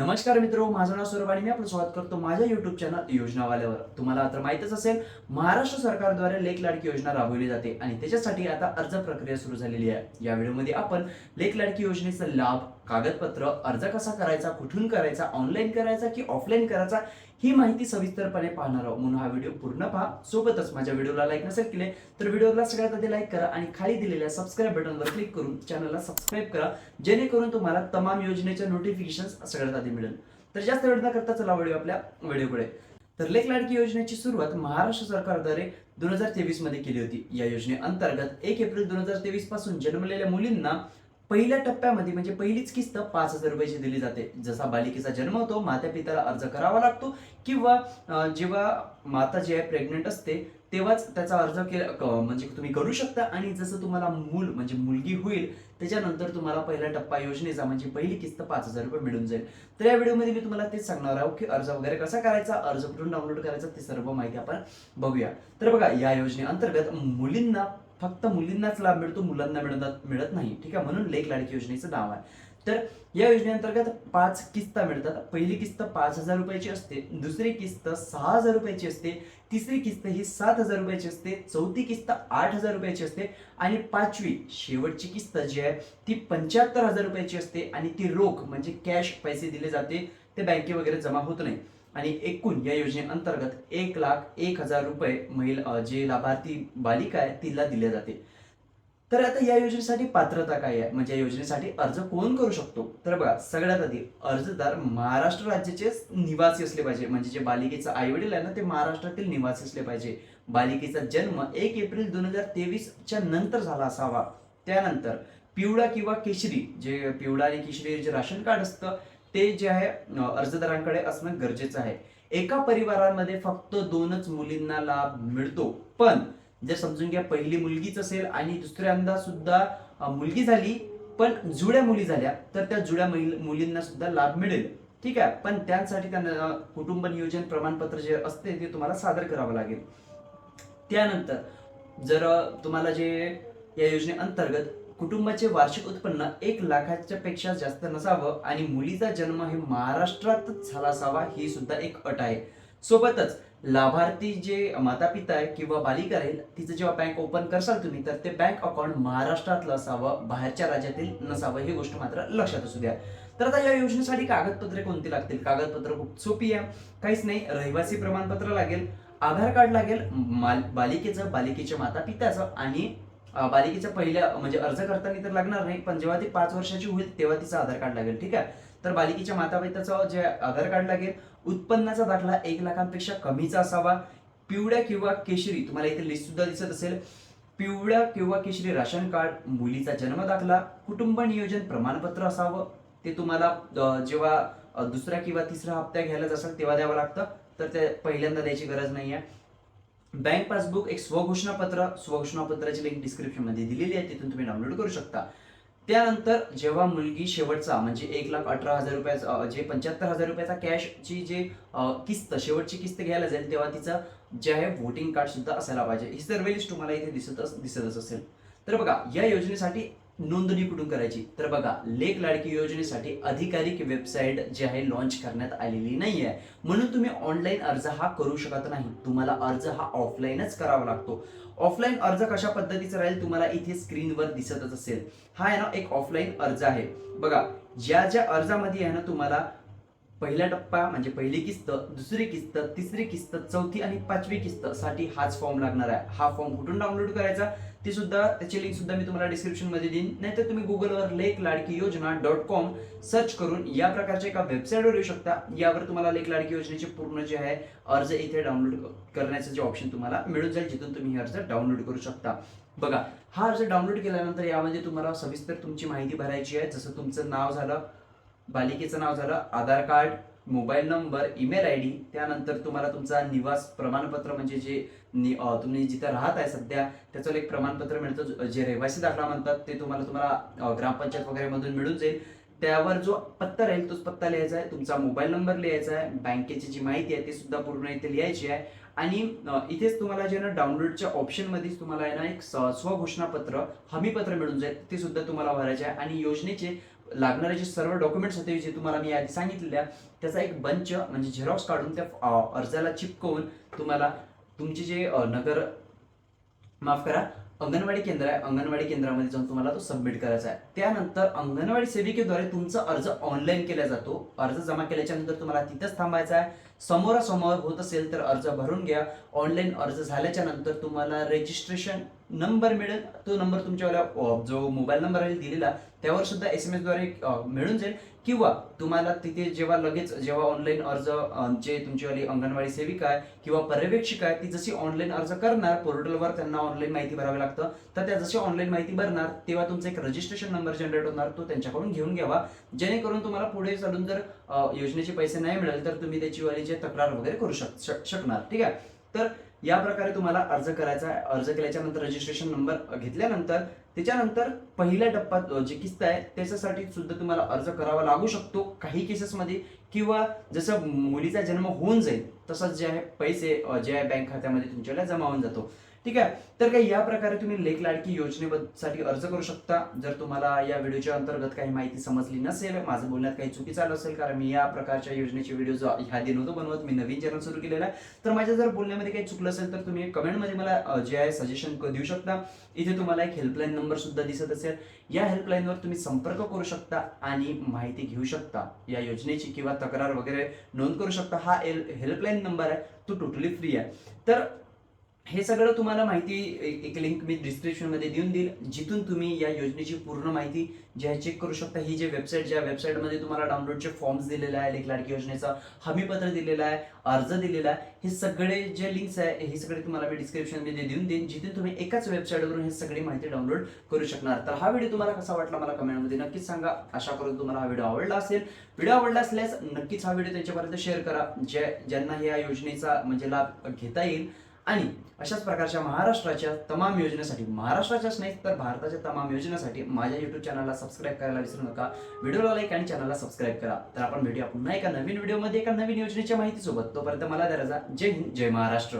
नमस्कार मित्र माझं नाव सौरभ आणि मी आपण स्वागत करतो माझ्या युट्यूब चॅनल योजनावाल्यावर. तुम्हाला तर माहितच असेल महाराष्ट्र सरकारद्वारे लेख लाडकी योजना राबवली जाते आणि त्याच्यासाठी आता अर्ज प्रक्रिया सुरू झालेली आहे. या व्हिडिओमध्ये आपण लेख लाडकी योजनेचा लाभ कागदपत्र अर्ज कसा करायचा कुठून करायचा ऑनलाईन करायचा की ऑफलाईन करायचा ही माहिती सविस्तरपणे पाहणार आहोत. म्हणून हा व्हिडिओ पूर्ण पहा. सोबतच माझ्या व्हिडिओला लाईक नसेल केले तर व्हिडिओला सगळ्यात आधी लाईक करा आणि खाली दिलेल्या सबस्क्राईब बटनवर क्लिक करून चॅनलला सबस्क्राईब करा जेणेकरून तुम्हाला तमाम योजनेच्या नोटिफिकेशन सगळ्यात आधी मिळेल. तर जास्त वेळ न करता चला व्हिडिओ आपल्या व्हिडिओकडे तर लेख लाडकी योजनेची सुरुवात महाराष्ट्र सरकारद्वारे दोन हजार तेवीसमध्ये केली होती. या योजनेअंतर्गत एक एप्रिल दोन हजार तेवीसपासून जन्मलेल्या मुलींना पहिल्या टप्प्यामध्ये म्हणजे पहिलीच किस्त पाच हजार रुपयाची दिली जाते. जसा बालिकेचा जन्म होतो माता पित्याला अर्ज करावा लागतो किंवा जेव्हा माता जी आहे प्रेग्नंट असते तेव्हाच त्याचा अर्ज केला म्हणजे तुम्ही करू शकता. आणि जसं तुम्हाला मूल म्हणजे मुलगी होईल त्याच्यानंतर तुम्हाला पहिला टप्पा योजनेचा म्हणजे पहिली किस्त पाच हजार रुपये मिळून जाईल. तर या व्हिडिओमध्ये मी तुम्हाला तेच सांगणार आहोत की अर्ज वगैरे कसा करायचा अर्ज कुठून डाउनलोड करायचा ते सर्व माहिती आपण बघूया. तर बघा या योजनेअंतर्गत मुलींना फक्त मुलींनाच लाभ मिळतो मुलांना मिळत मिळत नाही. ठीक आहे? म्हणून लेख लाडकी योजनेचं नाव आहे. तर या योजनेअंतर्गत पाच किस्ता मिळतात. पहिली किस्त पाच हजार रुपयाची असते. दुसरी किस्त सहा हजार रुपयाची असते. तिसरी किस्त ही सात हजार रुपयाची असते. चौथी किस्त आठ हजार रुपयाची असते. आणि पाचवी शेवटची किस्त जी आहे ती पंच्याहत्तर हजार रुपयाची असते. आणि ती रोख म्हणजे कॅश पैसे दिले जाते. ते बँके वगैरे जमा होत नाही. आणि एकूण या योजनेअंतर्गत एक लाख एक हजार रुपये महिला जे लाभार्थी बालिका आहे तिला दिले जाते. तर आता या योजनेसाठी पात्रता काय आहे? म्हणजे या योजनेसाठी अर्ज कोण करू शकतो? तर बघा सगळ्यात आधी अर्जदार महाराष्ट्र राज्याचे निवासी असले पाहिजे. म्हणजे जे बालिकेचं आई वडील आहे ना ते महाराष्ट्रातील निवासी असले पाहिजे. बालिकेचा जन्म एक एप्रिल दोन हजार तेवीसच्या नंतर झाला असावा. त्यानंतर पिवळा किंवा केशरी जे पिवळा आणि केशरी जे राशन कार्ड असतं ते जे आहे अर्जदारांकडे असणं गरजेचं आहे. एका परिवारामध्ये फक्त दोनच मुलींना लाभ मिळतो. पण जर समजून घ्या पहिली मुलगीच असेल आणि दुसऱ्यांदा सुद्धा मुलगी झाली पण जुड्या मुली झाल्या तर त्या जुड्या महिल- मुलींना सुद्धा लाभ मिळेल. ठीक आहे? पण त्यासाठी त्यांना कुटुंब नियोजन प्रमाणपत्र जे असते ते तुम्हाला सादर करावं लागेल. त्यानंतर जर तुम्हाला जे या योजनेअंतर्गत कुटुंबाचे वार्षिक उत्पन्न एक लाखाच्या पेक्षा जास्त नसावं आणि मुलीचा जन्म हे महाराष्ट्रातच झाला असावा ही सुद्धा एक अट आहे. सोबतच लाभार्थी जे माता पिता आहे किंवा बालिका राहील तिचं जेव्हा बँक ओपन करसाल तुम्ही तर ते बँक अकाउंट महाराष्ट्रातलं असावं बाहेरच्या राज्यातील नसावं ही गोष्ट मात्र लक्षात असू द्या. तर आता या योजनेसाठी कागदपत्रे कोणती लागतील? कागदपत्र खूप सोपी आहे. काहीच नाही रहिवासी प्रमाणपत्र लागेल आधार कार्ड लागेल माल- बालिकेचं बालिकेच्या माता पित्याचं आणि बालिकेचा बालिकेच्या पहिल्या म्हणजे अर्ज करताना तर लागणार नाही पण जेव्हा ती पाच वर्षाची होईल तेव्हा तिचं आधार कार्ड लागेल ठीक आहे? तर बालिकेच्या माता पित्याचं जे आधार कार्ड लागेल उत्पन्नाचा दाखला एक लाखांपेक्षा कमीचा असावा. पिवळ्या किंवा केशरी तुम्हाला इथे लिस्ट सुद्धा दिसत असेल. पिवळ्या किंवा केशरी राशन कार्ड मुलीचा जन्म दाखला कुटुंब नियोजन प्रमाणपत्र असावं. ते तुम्हाला जेव्हा दुसरा किंवा तिसरा हप्ता घ्यायला जसं तेव्हा द्यावं लागतं. तर ते पहिल्यांदा द्यायची गरज नाही आहे बँक पासबुक एक स्वघोषणापत्र स्वघोषणापत्राची लिंक डिस्क्रिप्शनमध्ये दिलेली आहे तिथून तुम्ही डाउनलोड करू शकता. त्यानंतर जेव्हा मुलगी शेवटचा म्हणजे एक लाख अठरा हजार रुपयाचा जे पंच्याहत्तर हजार रुपयाचा कॅशची जे किस्त शेवटची किस्त घ्यायला जाईल तेव्हा तिचं जे आहे वोटिंग कार्ड सुद्धा असायला पाहिजे. ही सर्व लिस्ट तुम्हाला इथे दिसतच दिसतच असेल. तर बघा या योजनेसाठी नोंदणी कुठून करायची? तर बघा लेख लाडकी योजनेसाठी अधिकारिक वेबसाईट जी आहे लॉन्च करण्यात आलेली नाही आहे म्हणून तुम्ही ऑनलाईन अर्ज हा करू शकत नाही. तुम्हाला अर्ज हा ऑफलाईनच करावा लागतो. ऑफलाईन अर्ज कशा पद्धतीचा राहील तुम्हाला इथे स्क्रीनवर दिसतच असेल. हा आहे ना एक ऑफलाईन अर्ज आहे. बघा ज्या ज्या अर्जामध्ये आहे ना तुम्हाला पहिला टप्पा म्हणजे पहिली किस्त दुसरी किस्त तिसरी किस्त चौथी आणि पाचवी किस्त साठी हाच फॉर्म लागणार आहे. हा फॉर्म कुठून डाउनलोड करायचा? ती सुद्धा त्याची लिंक सुद्धा मी तुम्हाला डिस्क्रिप्शनमध्ये देईन. नाहीतर तुम्ही गुगलवर लेख लाडकी योजना डॉट कॉम सर्च करून या प्रकारच्या एका वेबसाईटवर येऊ शकता. यावर तुम्हाला लेख लाडकी योजनेचे पूर्ण जे आहे अर्ज इथे डाउनलोड करण्याचं जे ऑप्शन तुम्हाला मिळून जाईल जिथून तुम्ही हे अर्ज डाउनलोड करू शकता. बघा हा अर्ज डाउनलोड केल्यानंतर यामध्ये तुम्हाला सविस्तर तुमची माहिती भरायची आहे. जसं तुमचं नाव झालं बालिकेचं नाव झालं Aadhaar card mobile number email I D त्यानंतर तुम्हाला तुमचा निवास प्रमाणपत्र म्हणजे जे नि- तुम्ही जिथे राहत आहे सध्या त्याचं एक प्रमाणपत्र मिळतं जे रहिवासी दाखला म्हणतात ते तुम्हाला तुम्हाला ग्रामपंचायत वगैरेमधून मिळून जाईल. त्यावर जो पत्ता राहील तोच पत्ता लिहायचा आहे. तुमचा मोबाईल नंबर लिहायचा आहे. बँकेची जी माहिती आहे ती सुद्धा पूर्ण इथे लिहायची आहे. आणि इथेच तुम्हाला जे ना डाउनलोडच्या ऑप्शनमध्येच तुम्हाला आहे ना एक स्वघोषणापत्र हमीपत्र मिळून जाईल. ते सुद्धा तुम्हाला भरायचे आहे. आणि योजनेचे लागणारे जे सर्व डॉक्युमेंट्स होते जे तुम्हाला मी आधी सांगितलेल्या त्याचा एक बंच म्हणजे झेरॉक्स काढून त्या अर्जाला चिपकवून तुम्हाला तुमचे जे नगर माफ करा अंगणवाडी केंद्र आहे अंगणवाडी केंद्रामध्ये जाऊन तुम्हाला तो सबमिट करायचा आहे. त्यानंतर अंगणवाडी सेविकेद्वारे तुमचा अर्ज ऑनलाईन केला जातो. अर्ज जमा केल्याच्यानंतर तुम्हाला तिथंच थांबायचा आहे. समोरासमोर होत असेल तर अर्ज भरून घ्या. ऑनलाईन अर्ज झाल्याच्यानंतर तुम्हाला रजिस्ट्रेशन नंबर मिळेल. तो नंबर तुमच्यावाला जो मोबाईल नंबर आहे दिलेला त्यावर सुद्धा एस एम एसद्वारे मिळून जाईल. किंवा तुम्हाला तिथे जेव्हा लगेच जेव्हा ऑनलाईन अर्ज जे तुमचीवाली अंगणवाडी सेविका आहे किंवा पर्यवेक्षिका आहे ती जशी ऑनलाईन अर्ज करणार पोर्टलवर त्यांना ऑनलाईन माहिती भरावी लागतं तर त्या जशी ऑनलाईन माहिती भरणार तेव्हा तुमचा एक रजिस्ट्रेशन नंबर जनरेट होणार तो त्यांच्याकडून घेऊन घ्यावा. जेणेकरून तुम्हाला पुढे चालून जर योजनेचे पैसे नाही मिळाले तर तुम्ही त्याची वाली तक्रार वगैरे करू शक शकणार ठीक आहे? तर या प्रकारे तुम्हाला अर्ज करायचा आहे. अर्ज केल्याच्यानंतर रजिस्ट्रेशन नंबर घेतल्यानंतर त्याच्यानंतर पहिल्या टप्प्यात जे किस्त आहे त्याच्यासाठी सुद्धा तुम्हाला अर्ज करावा लागू शकतो. काही केसेसमध्ये किंवा जसं मुलीचा जन्म होऊन जाईल तसंच जे आहे पैसे जे आहे बँक खात्यामध्ये तुमच्याकडे जमा होऊन जातो. ठीक आहे? तर काही या प्रकारे तुम्ही लेख लाडकी योजनेसाठी अर्ज करू शकता. जर तुम्हाला या व्हिडिओच्या अंतर्गत काही माहिती समजली नसेल माझं बोलण्यात काही चुकी चालू असेल कारण मी या प्रकारच्या योजनेचे व्हिडिओ ह्या दिन होतो बनवत मी नवीन चॅनल सुरू केलेला आहे. तर माझ्या जर बोलण्यामध्ये काही चुकलं असेल तर तुम्ही कमेंटमध्ये मला जे आहे सजेशन देऊ शकता. इथे तुम्हाला एक हेल्पलाईन नंबर सुद्धा दिसत असेल. या हेल्पलाईनवर तुम्ही संपर्क करू शकता आणि माहिती घेऊ शकता. या योजनेची किंवा तक्रार वगैरे नोंद करू शकता. हा हेल्पलाईन नंबर आहे. तो टोटली फ्री आहे. तर हे सगळं तुम्हाला माहिती एक लिंक मी डिस्क्रिप्शनमध्ये देऊन देईल. जिथून तुम्ही या योजनेची पूर्ण माहिती जे आहे चेक करू शकता. ही जे वेबसाईट ज्या वेबसाईटमध्ये तुम्हाला डाउनलोडचे फॉर्म्स दिलेले आहे लेख लाडकी योजनेचा हमीपत्र दिलेलं आहे अर्ज दिलेला आहे हे सगळे जे लिंक्स आहे हे सगळे तुम्हाला मी डिस्क्रिप्शनमध्ये देऊन देईन. जिथे तुम्ही एकाच वेबसाईटवरून हे सगळी माहिती डाउनलोड करू शकणार. तर हा व्हिडिओ तुम्हाला कसा वाटला मला कमेंटमध्ये नक्कीच सांगा. अशा करून तुम्हाला हा व्हिडिओ आवडला असेल. व्हिडिओ आवडला असल्यास नक्कीच हा व्हिडिओ त्यांच्यापर्यंत शेअर करा. जे ज्यांना या योजनेचा म्हणजे लाभ घेता येईल आणि अशाच प्रकारच्या महाराष्ट्राच्या तमाम योजनेसाठी महाराष्ट्राच्याच नाही तर भारताच्या तमाम योजनेसाठी माझ्या युट्यूब चॅनलला सबस्क्राईब करायला विसरू नका. व्हिडिओला लाईक आणि चॅनलला सबस्क्राईब करा. तर आपण भेटूया पुन्हा एका नवीन व्हिडिओमध्ये एका नवीन योजनेच्या माहितीसोबत. तोपर्यंत मला द्या रजा जय हिंद जय महाराष्ट्र.